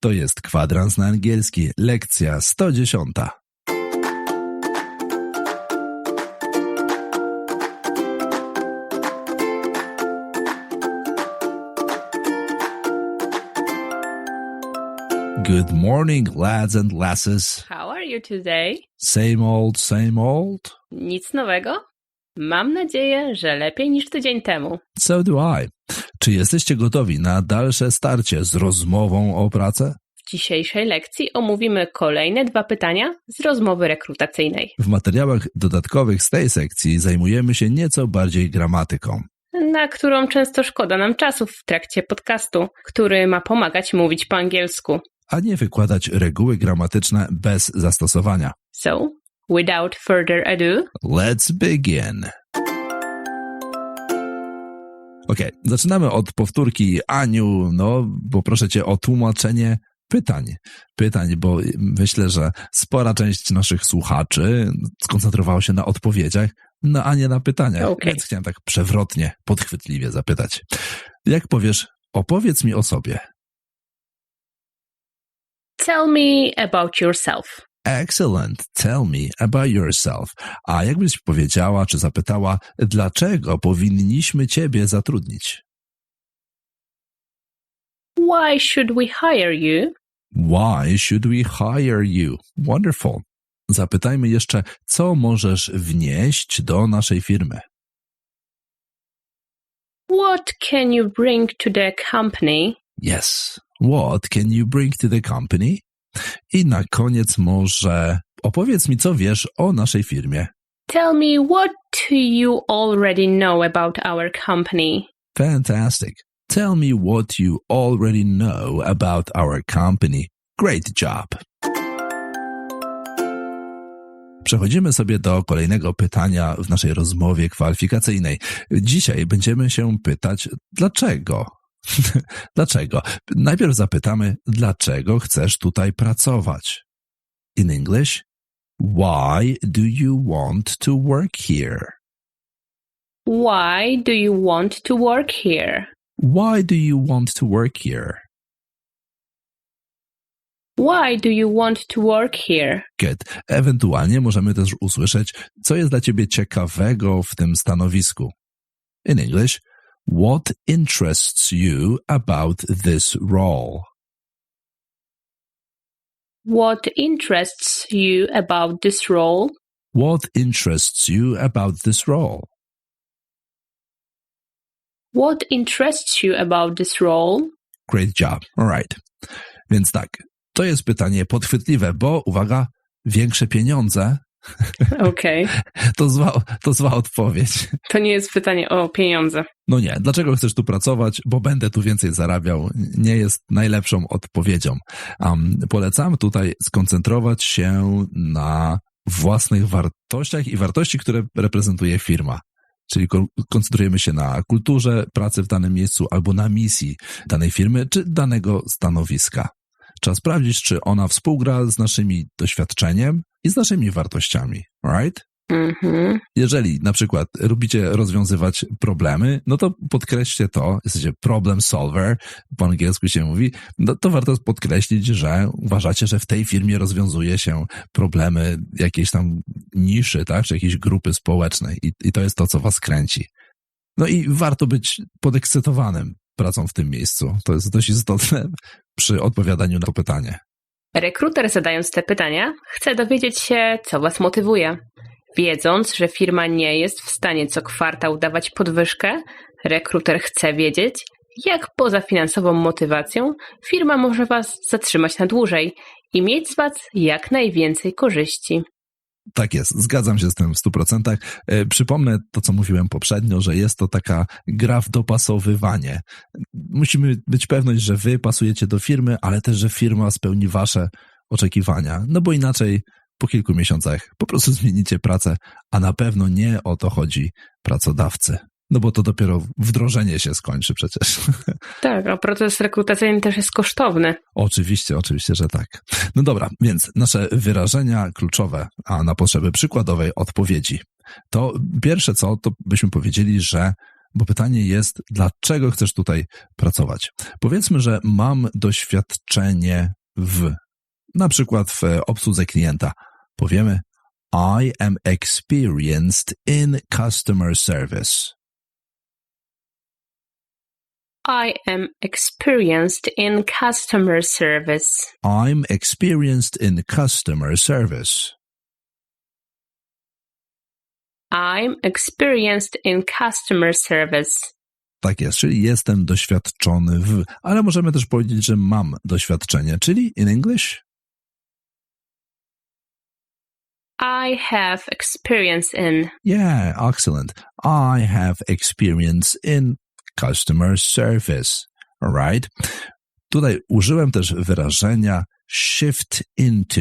To jest kwadrans na angielski, lekcja 110. Good morning, lads and lasses. How are you today? Same old, same old? Nic nowego? Mam nadzieję, że lepiej niż tydzień temu. So do I. Czy jesteście gotowi na dalsze starcie z rozmową o pracę? W dzisiejszej lekcji omówimy kolejne dwa pytania z rozmowy rekrutacyjnej, W materiałach dodatkowych z tej sekcji zajmujemy się nieco bardziej gramatyką. na którą często szkoda nam czasu w trakcie podcastu, który ma pomagać mówić po angielsku. a nie wykładać reguły gramatyczne bez zastosowania. So, without further ado, Let's begin. Ok, zaczynamy od powtórki. Aniu, no, poproszę cię o tłumaczenie pytań. Pytań, bo myślę, że spora część naszych słuchaczy skoncentrowała się na odpowiedziach, no a nie na pytaniach. Okej. Więc chciałem tak przewrotnie, podchwytliwie zapytać. Jak powiesz, opowiedz mi o sobie. tell me about yourself. Excellent. Tell me about yourself. A jakbyś powiedziała czy zapytała, dlaczego powinniśmy ciebie zatrudnić? Why should we hire you? Why should we hire you? Wonderful. Zapytajmy jeszcze, co możesz wnieść do naszej firmy? What can you bring to the company? Yes. What can you bring to the company? I na koniec może opowiedz mi, co wiesz o naszej firmie. Tell me what you already know about our company. Fantastic. Tell me what you already know about our company. Great job. Przechodzimy sobie do kolejnego pytania w naszej rozmowie kwalifikacyjnej. Dzisiaj będziemy się pytać, dlaczego? dlaczego? Najpierw zapytamy, dlaczego chcesz tutaj pracować? In English, why do you want to work here? Why do you want to work here? Why do you want to work here? Why do you want to work here? Good. Ewentualnie możemy też usłyszeć, co jest dla ciebie ciekawego w tym stanowisku. In English, what interests you about this role? What interests you about this role? What interests you about this role? What interests you about this role? Great job. All right. Więc tak, to jest pytanie podchwytliwe, bo uwaga, większe pieniądze Okej. to zła, to zła odpowiedź. To nie jest pytanie o pieniądze. No nie, dlaczego chcesz tu pracować? Bo będę tu więcej zarabiał. Nie jest najlepszą odpowiedzią. Um, polecam tutaj skoncentrować się na własnych wartościach i wartości, które reprezentuje firma. Czyli ko- koncentrujemy się na kulturze pracy w danym miejscu albo na misji danej firmy czy danego stanowiska. Trzeba sprawdzić, czy ona współgra z naszymi doświadczeniem i z naszymi wartościami. Right? Mhm. Jeżeli na przykład lubicie rozwiązywać problemy, no to podkreślcie to, jesteście problem solver, po angielsku się mówi, no to warto podkreślić, że uważacie, że w tej firmie rozwiązuje się problemy jakiejś tam niszy, tak, czy jakiejś grupy społecznej i, i to jest to, co was kręci. No i warto być podekscytowanym pracą w tym miejscu. To jest dość istotne przy odpowiadaniu na to pytanie. Rekruter zadając te pytania chce dowiedzieć się, co Was motywuje. Wiedząc, że firma nie jest w stanie co kwartał dawać podwyżkę, rekruter chce wiedzieć, jak poza finansową motywacją firma może Was zatrzymać na dłużej i mieć z Was jak najwięcej korzyści. Tak jest, zgadzam się z tym w 100%. E, Przypomnę to, co mówiłem poprzednio, że jest to taka gra w dopasowywanie. Musimy być pewność, że wy pasujecie do firmy, ale też, że firma spełni wasze oczekiwania. No bo inaczej po kilku miesiącach po prostu zmienicie pracę, a na pewno nie o to chodzi pracodawcy. No bo to dopiero wdrożenie się skończy przecież. Tak, a proces rekrutacyjny też jest kosztowny. Oczywiście, oczywiście, że tak. No dobra, więc nasze wyrażenia kluczowe, a na potrzeby przykładowej odpowiedzi. To pierwsze co, to byśmy powiedzieli, że bo pytanie jest, dlaczego chcesz tutaj pracować? Powiedzmy, że mam doświadczenie w, na przykład w obsłudze klienta. Powiemy, I am experienced in customer service. I am experienced in customer service. I'm experienced in customer service. I'm experienced in customer service. Tak jest, czyli jestem doświadczony w, ale możemy też powiedzieć, że mam doświadczenie, czyli in English I have experience in. Yeah, excellent. I have experience in customer service. Right. Tutaj użyłem też wyrażenia shift into.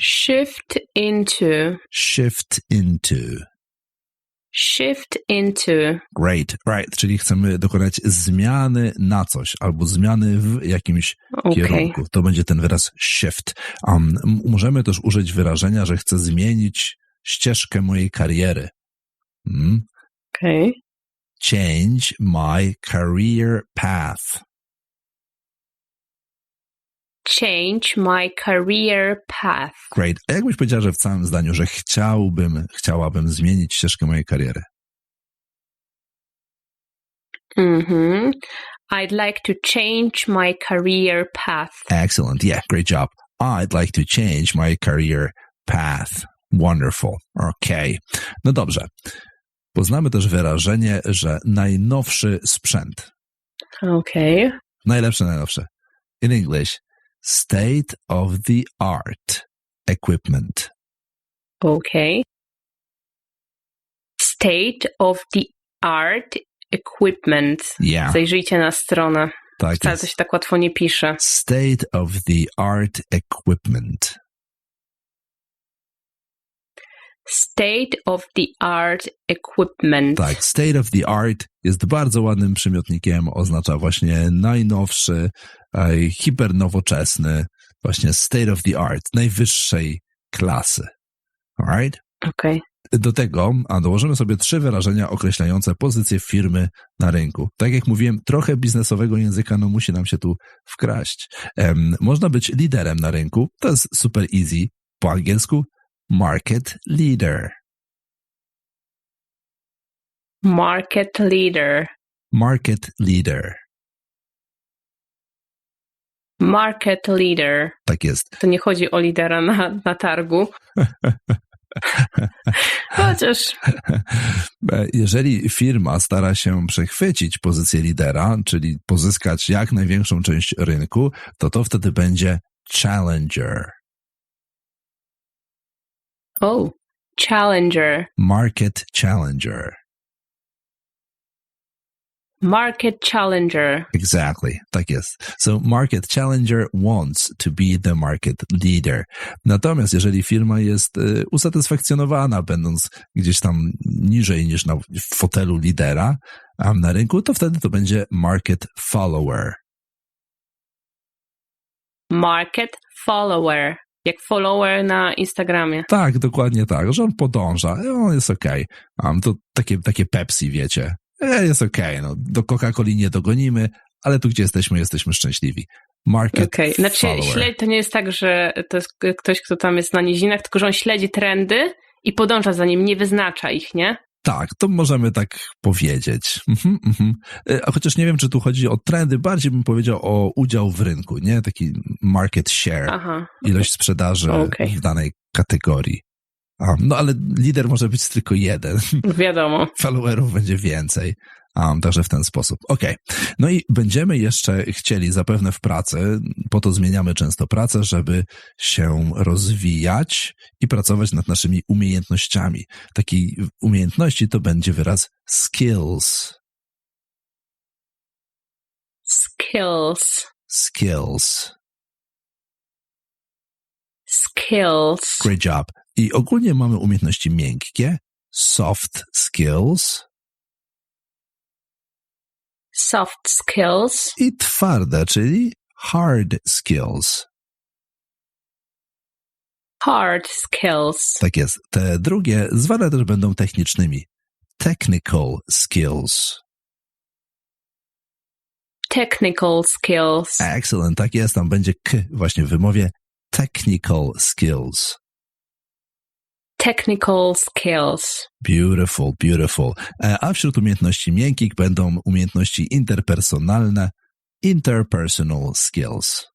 Shift into. Shift into. Shift into. Great, right. Czyli chcemy dokonać zmiany na coś albo zmiany w jakimś Okay. kierunku. To będzie ten wyraz shift. Um, możemy też użyć wyrażenia, że chcę zmienić ścieżkę mojej kariery. Mm? Okay. Change my career path. Change my career path. Great. A jakbyś powiedziała, że w całym zdaniu, że chciałbym, chciałabym zmienić ścieżkę mojej kariery? Mm-hmm. I'd like to change my career path. Excellent. Yeah, great job. I'd like to change my career path. Wonderful. Okay. No dobrze. Poznamy też wyrażenie, że najnowszy sprzęt. Okay. Najlepsze, najnowsze. In English, state of the art equipment. Okay. State of the art equipment. Yeah, Zajrzyjcie na stronę. tak Wcale to się tak łatwo nie pisze. State of the art equipment. State of the art equipment. Tak, state of the art jest bardzo ładnym przymiotnikiem, oznacza właśnie najnowszy, hipernowoczesny, właśnie state of the art, najwyższej klasy. Alright? Okay. Do tego a dołożymy sobie trzy wyrażenia określające pozycję firmy na rynku. Tak jak mówiłem, trochę biznesowego języka no musi nam się tu wkraść. Em, można być liderem na rynku, to jest super easy. Po angielsku market leader. Market leader. Market leader. Market leader. Tak jest. To nie chodzi o lidera na, na targu. Chociaż E, Jeżeli firma stara się przechwycić pozycję lidera, czyli pozyskać jak największą część rynku, to to wtedy będzie challenger, Oh, challenger. market challenger. Market challenger. Exactly, tak jest. So market challenger wants to be the market leader. Natomiast jeżeli firma jest y, usatysfakcjonowana, będąc gdzieś tam niżej niż na fotelu lidera a na rynku, to wtedy to będzie market follower. Market follower. Jak follower na Instagramie. Tak, dokładnie tak, że on podąża, e, on jest okej. Um, to takie, takie Pepsi, wiecie. E, jest okej, no, do Coca-Coli nie dogonimy, ale tu, gdzie jesteśmy, jesteśmy szczęśliwi. Market Okej, znaczy follower. śledź to nie jest tak, że to jest ktoś, kto tam jest na nizinach, tylko że on śledzi trendy i podąża za nim, nie wyznacza ich, nie? Tak, to możemy tak powiedzieć. Mhm, mhm. E, A chociaż nie wiem, czy tu chodzi o trendy, bardziej bym powiedział o udział w rynku, nie? Taki market share, Aha. ilość sprzedaży Okej. w danej kategorii. No ale lider może być tylko jeden. Wiadomo. followerów będzie więcej. Um, także w ten sposób. Okej. No i będziemy jeszcze chcieli zapewne w pracy, po to zmieniamy często pracę, żeby się rozwijać i pracować nad naszymi umiejętnościami. Takiej umiejętności to będzie wyraz skills. Skills. Skills. Skills. Great job. I ogólnie mamy umiejętności miękkie, soft skills Soft skills. i twarde, czyli hard skills. Hard skills. Tak jest. Te drugie zwane też będą technicznymi. technical skills. Technical skills. Excellent, tak jest, tam będzie k właśnie w wymowie. Technical skills. Technical skills. Beautiful, beautiful. A wśród umiejętności miękkich będą umiejętności interpersonalne, interpersonal skills.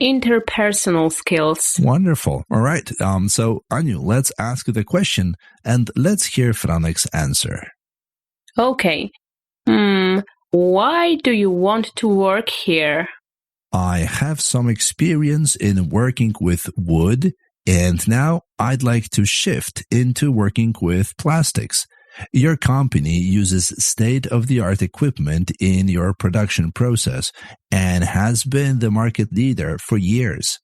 Interpersonal skills. Wonderful. All right. Um, so, Anu, let's ask the question and let's hear Franek's answer. Okay. Hmm. Why do you want to work here? I have some experience in working with wood, and now I'd like to shift into working with plastics. Your company uses state of the art equipment in your production process and has been the market leader for years.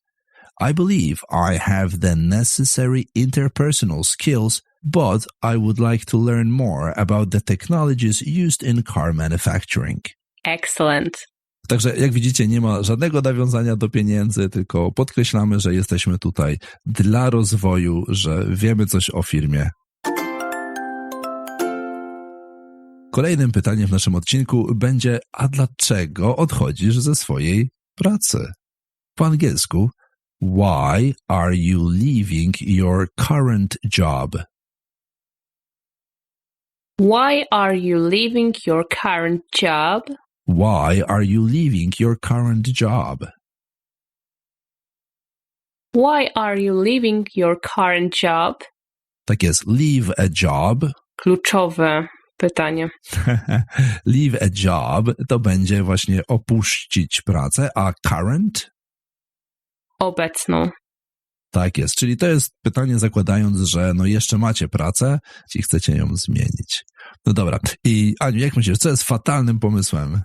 I believe I have the necessary interpersonal skills, but I would like to learn more about the technologies used in car manufacturing. Excellent. Także jak widzicie, nie ma żadnego nawiązania do pieniędzy, tylko podkreślamy, że jesteśmy tutaj dla rozwoju, że wiemy coś o firmie. Kolejnym pytaniem w naszym odcinku będzie: a dlaczego odchodzisz ze swojej pracy? Po angielsku: Why are you leaving your current job? Why are you leaving your current job? Why are you leaving your current job? Why are you leaving your current job? Tak jest, leave a job Kluczowe pytanie. leave a job to będzie właśnie opuścić pracę, a current? Obecną. Tak jest, czyli to jest pytanie zakładając, że no jeszcze macie pracę i chcecie ją zmienić. No dobra, i Aniu, jak myślisz, co jest fatalnym pomysłem?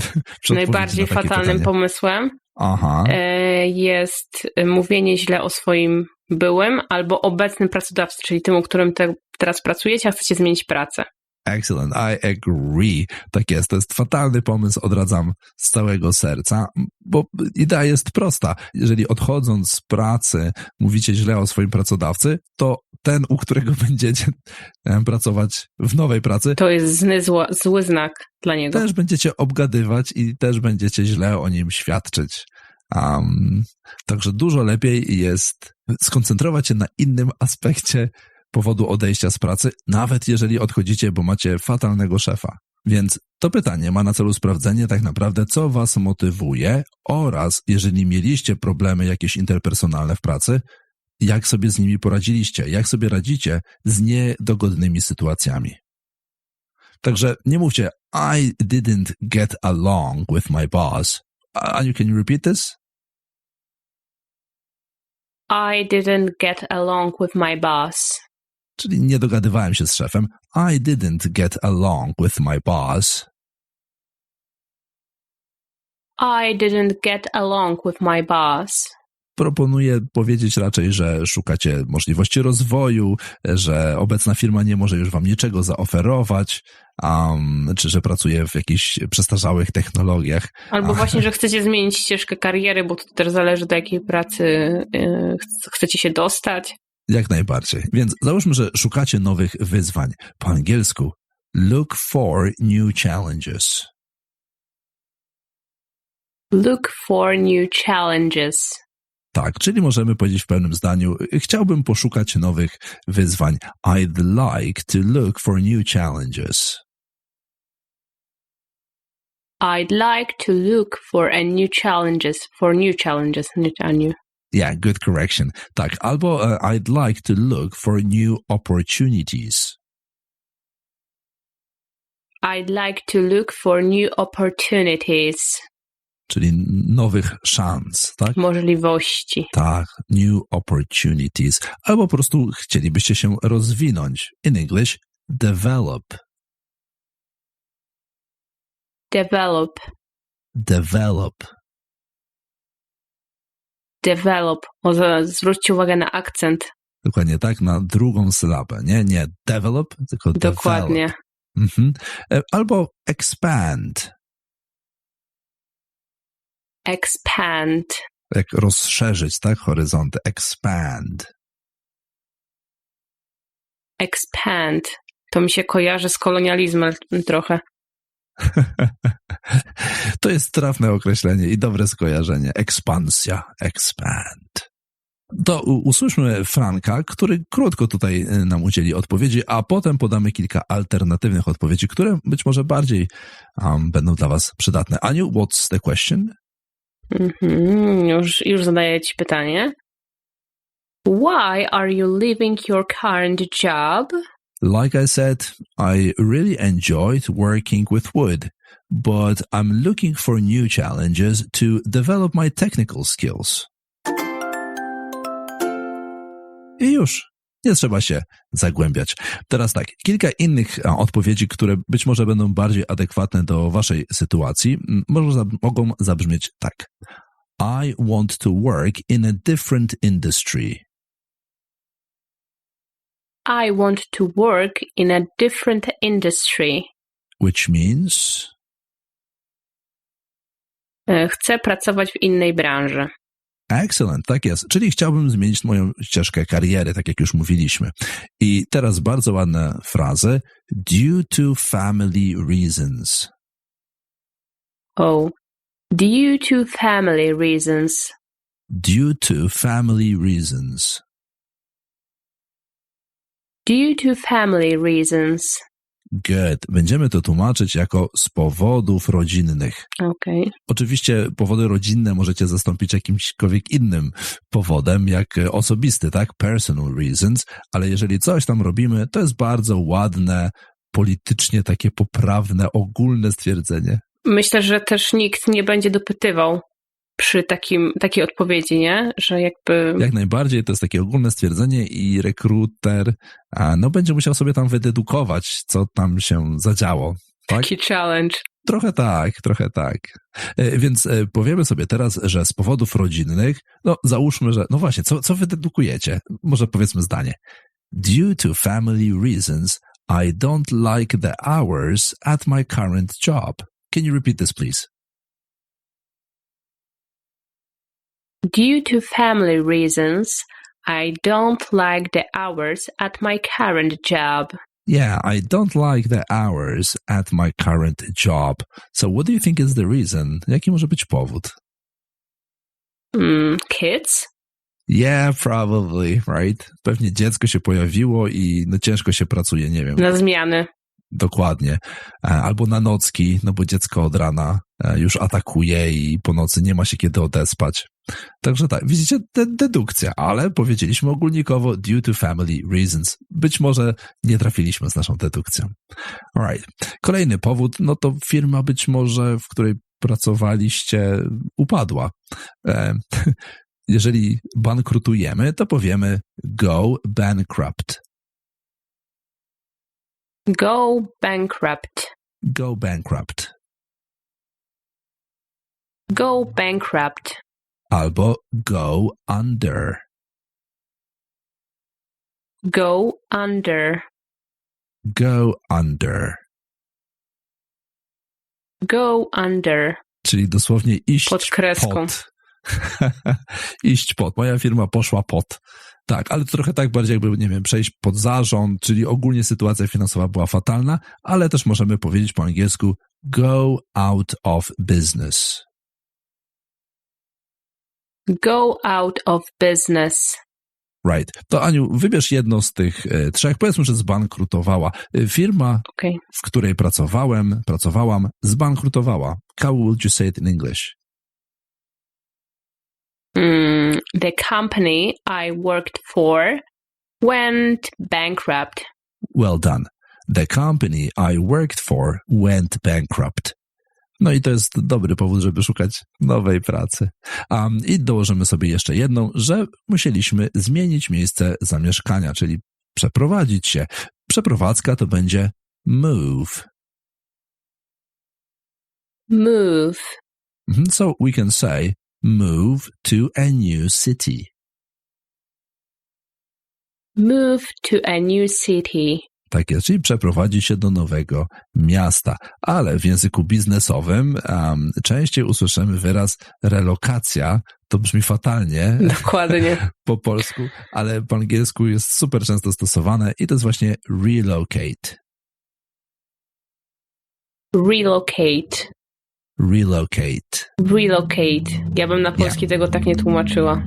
Najbardziej fatalnym pytanie? pomysłem Aha, e, jest mówienie źle o swoim byłym albo obecnym pracodawcy, czyli tym, u którym te, teraz pracujecie, a chcecie zmienić pracę. excellent, I agree. Tak jest, to jest fatalny pomysł, odradzam z całego serca, bo idea jest prosta. Jeżeli odchodząc z pracy mówicie źle o swoim pracodawcy, to ten, u którego będziecie pracować w nowej pracy, To jest zły, zło, zły znak dla niego. też będziecie obgadywać i też będziecie źle o nim świadczyć. Um, także dużo lepiej jest skoncentrować się na innym aspekcie powodu odejścia z pracy, nawet jeżeli odchodzicie, bo macie fatalnego szefa. Więc to pytanie ma na celu sprawdzenie tak naprawdę, co was motywuje oraz jeżeli mieliście problemy jakieś interpersonalne w pracy, jak sobie z nimi poradziliście, jak sobie radzicie z niedogodnymi sytuacjami. Także nie mówcie I didn't get along with my boss. And you can you repeat this? I didn't get along with my boss. Czyli nie dogadywałem się z szefem. I didn't get along with my boss. I didn't get along with my boss. Proponuję powiedzieć raczej, że szukacie możliwości rozwoju, że obecna firma nie może już wam niczego zaoferować, um, czy że pracuje w jakichś przestarzałych technologiach. Albo właśnie, że chcecie zmienić ścieżkę kariery, bo to też zależy do jakiej pracy y, ch- chcecie się dostać. Jak najbardziej. Więc załóżmy, że szukacie nowych wyzwań. Po angielsku look for new challenges. Look for new challenges. Tak, czyli możemy powiedzieć w pewnym zdaniu, chciałbym poszukać nowych wyzwań. I'd like to look for new challenges. I'd like to look for a new challenges, for new challenges, a new. Yeah, good correction. Tak, albo uh, I'd like to look for new opportunities. I'd like to look for new opportunities, Czyli nowych szans, tak? możliwości. Tak, new opportunities. Albo po prostu chcielibyście się rozwinąć. In English, develop. Develop, Develop. develop. Z- zwróćcie uwagę na akcent. Dokładnie tak, na drugą sylabę. Nie, nie develop, tylko develop. Dokładnie. Mhm. E, Albo expand, Expand, jak rozszerzyć, tak, horyzonty. Expand. Expand. To mi się kojarzy z kolonializmem trochę. to jest trafne określenie i dobre skojarzenie. Ekspansja, expand. To usłyszmy Franka, który krótko tutaj y, nam udzieli odpowiedzi, a potem podamy kilka alternatywnych odpowiedzi, które być może bardziej um, będą dla Was przydatne. Aniu, what's the question? Mhm, już, już zadaję Ci pytanie. Why are you leaving your current job? Like I said, I really enjoyed working with wood, but I'm looking for new challenges to develop my technical skills. I już. Nie trzeba się zagłębiać. Teraz tak, kilka innych odpowiedzi, które być może będą bardziej adekwatne do waszej sytuacji, może, mogą zabrzmieć tak. I want to work in a different industry. I want to work in a different industry. Which means? E, chcę pracować w innej branży. Excellent, tak jest. Czyli chciałbym zmienić moją ścieżkę kariery, tak jak już mówiliśmy. I teraz bardzo ładne frazy. Due to family reasons. Oh, due to family reasons. Due to family reasons. Due to family reasons. Good. Będziemy to tłumaczyć jako z powodów rodzinnych. Okej. Okay. Oczywiście powody rodzinne możecie zastąpić jakimśkolwiek innym powodem, jak osobisty, tak? Personal reasons, ale jeżeli coś tam robimy, to jest bardzo ładne, politycznie takie poprawne, ogólne stwierdzenie. Myślę, że też nikt nie będzie dopytywał przy takim, takiej odpowiedzi, nie? Że jakby... Jak najbardziej, to jest takie ogólne stwierdzenie i rekruter no, będzie musiał sobie tam wydedukować, co tam się zadziało. Tak? Taki challenge. Trochę tak, trochę tak. E, więc e, powiemy sobie teraz, że z powodów rodzinnych, no załóżmy, że, no właśnie, co, co wy dedukujecie? Może powiedzmy zdanie. Due to family reasons, I don't like the hours at my current job. Can you repeat this, please? Due to family reasons, I don't like the hours at my current job. Yeah, I don't like the hours at my current job. So what do you think is the reason? Jaki może być powód? Mm, kids? Yeah, probably, right? Pewnie dziecko się pojawiło i no ciężko się pracuje, nie wiem. Na zmiany. Dokładnie. E, albo na nocki, no bo dziecko od rana e, już atakuje i po nocy nie ma się kiedy odespać. Także tak, widzicie, dedukcja, ale powiedzieliśmy ogólnikowo due to family reasons. Być może nie trafiliśmy z naszą dedukcją. Alright. Kolejny powód, no to firma być może, w której pracowaliście, upadła. E, jeżeli bankrutujemy, to powiemy go bankrupt. Go bankrupt. Go bankrupt. Go bankrupt. Albo go under. Go under. Go under. Go under. Czyli dosłownie iść pod kreską. Pod. iść pod. Moja firma poszła pod. Tak, ale to trochę tak bardziej jakby, nie wiem, przejść pod zarząd, czyli ogólnie sytuacja finansowa była fatalna, ale też możemy powiedzieć po angielsku go out of business. Go out of business. Right. To Aniu, wybierz jedno z tych e, trzech. Powiedzmy, że zbankrutowała. E, firma, okay. w której pracowałem, pracowałam, zbankrutowała. How would you say it in English? Mm, the company I worked for went bankrupt. Well done. The company I worked for went bankrupt. No i to jest dobry powód, żeby szukać nowej pracy. Um, I dołożymy sobie jeszcze jedną, że musieliśmy zmienić miejsce zamieszkania, czyli przeprowadzić się. Przeprowadzka to będzie move. Move. Mhm, so we can say move to a new city. Move to a new city. Tak jest, czyli przeprowadzić się do nowego miasta. Ale w języku biznesowym um, częściej usłyszymy wyraz relokacja, to brzmi fatalnie Dokładnie. po polsku, ale po angielsku jest super często stosowane i to jest właśnie relocate. Relocate. Relocate. Relocate. Ja bym na polski tego tak nie tłumaczyła.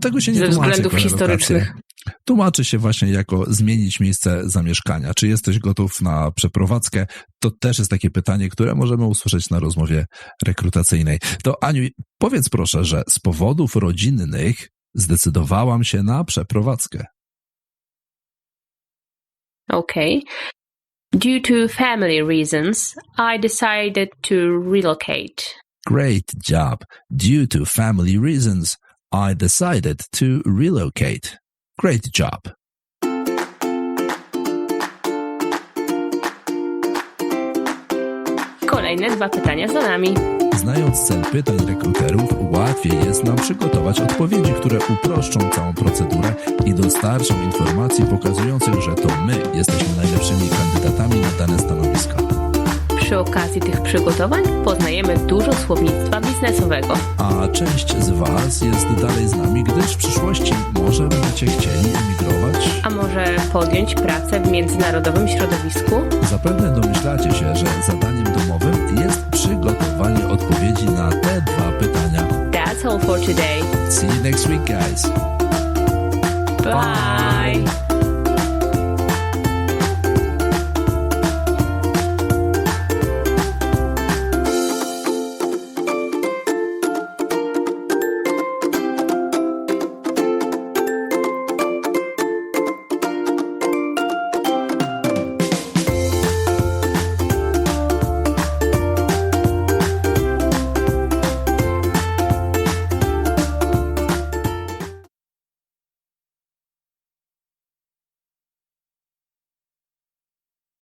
Tego się nie Ze względów historycznych. Tłumaczy się właśnie jako zmienić miejsce zamieszkania. Czy jesteś gotów na przeprowadzkę? To też jest takie pytanie, które możemy usłyszeć na rozmowie rekrutacyjnej. To Aniu, powiedz proszę, że z powodów rodzinnych zdecydowałam się na przeprowadzkę. Okay. Due to family reasons, I decided to relocate. Great job. Due to family reasons, I decided to relocate. Great job. Kolejne dwa pytania za nami. Znając cel pytań rekruterów, łatwiej jest nam przygotować odpowiedzi, które uproszczą całą procedurę i dostarczą informacji pokazujących, że to my jesteśmy najlepszymi kandydatami na dane stanowiska. Przy okazji tych przygotowań poznajemy dużo słownictwa biznesowego. A część z Was jest dalej z nami, gdyż w przyszłości może będziecie chcieli emigrować. A może podjąć pracę w międzynarodowym środowisku? Zapewne domyślacie się, że zadaniem domowym jest przygotowanie odpowiedzi na te dwa pytania. That's all for today. See you next week, guys. Bye.